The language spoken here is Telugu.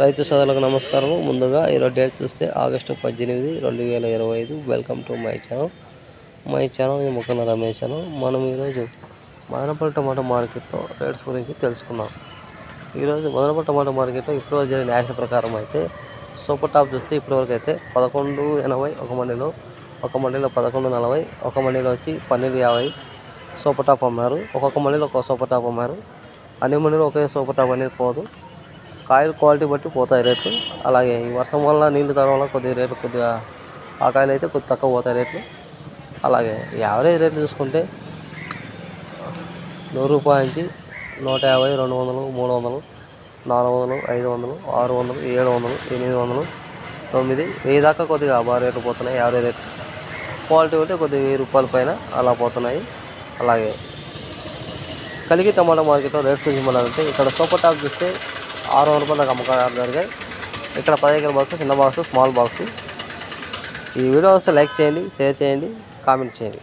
రైతు సోదరులకు నమస్కారం ముందుగా ఈరోజు డేట్ చూస్తే ఆగస్టు పద్దెనిమిది రెండు వేల ఇరవై ఐదు. Welcome to my channel my channel నేను ముఖంగా రమేష్ ఛానల్ మనం ఈరోజు మదనపల్లి టమాటా మార్కెట్లో రేట్స్ గురించి తెలుసుకున్నాం ఈరోజు మదనపల్లి టమాటా మార్కెట్లో ఇప్పుడు జరిగిన యాక్షన్ ప్రకారం అయితే సూపర్ టాప్ చూస్తే ఇప్పటివరకు అయితే పదకొండు ఎనభై ఒక మండీలో ఒక మండీలో పదకొండు నలభై ఒక మండీలో వచ్చి పన్నెండు యాభై సూపర్ టాప్ అమ్మారు. ఒక్కొక్క మండీలో ఒక సూపర్ టాప్ అమ్మారు. అన్ని మండిలో ఒకే సూపర్ టాప్ అనేది పోదు. కాయలు క్వాలిటీ బట్టి పోతాయి రేట్లు. అలాగే ఈ వర్షం వల్ల నీళ్ళు తరం వల్ల కొద్దిగా రేట్లు కొద్దిగా ఆ కాయలు అయితే కొద్ది తక్కువ పోతాయి రేట్లు. అలాగే యావరేజ్ రేట్లు చూసుకుంటే నూరు రూపాయల నుంచి నూట యాభై రెండు వందలు మూడు వందలు నాలుగు వందలు ఐదు వందలు ఆరు వందలు ఏడు వందలు ఎనిమిది వందలు తొమ్మిది వెయ్యి దాకా కొద్దిగా బాగా రేట్లు పోతున్నాయి యావరేజ్ రేట్లు. క్వాలిటీ ఉంటే కొద్దిగా వెయ్యి రూపాయల పైన అలా పోతున్నాయి. అలాగే కలిగి టమాటా మార్కెట్లో రేట్స్ చూసిమన్నారంటే ఇక్కడ సూపర్ టాప్ చూస్తే ఆరు వందల రూపాయలకు అమ్మకాలు జరిగాయి. ఇక్కడ పదిహేను బాక్స్ చిన్న బాక్స్ స్మాల్ బాక్స్ ఈ వీడియో వస్తే లైక్ చేయండి షేర్ చేయండి కామెంట్ చేయండి.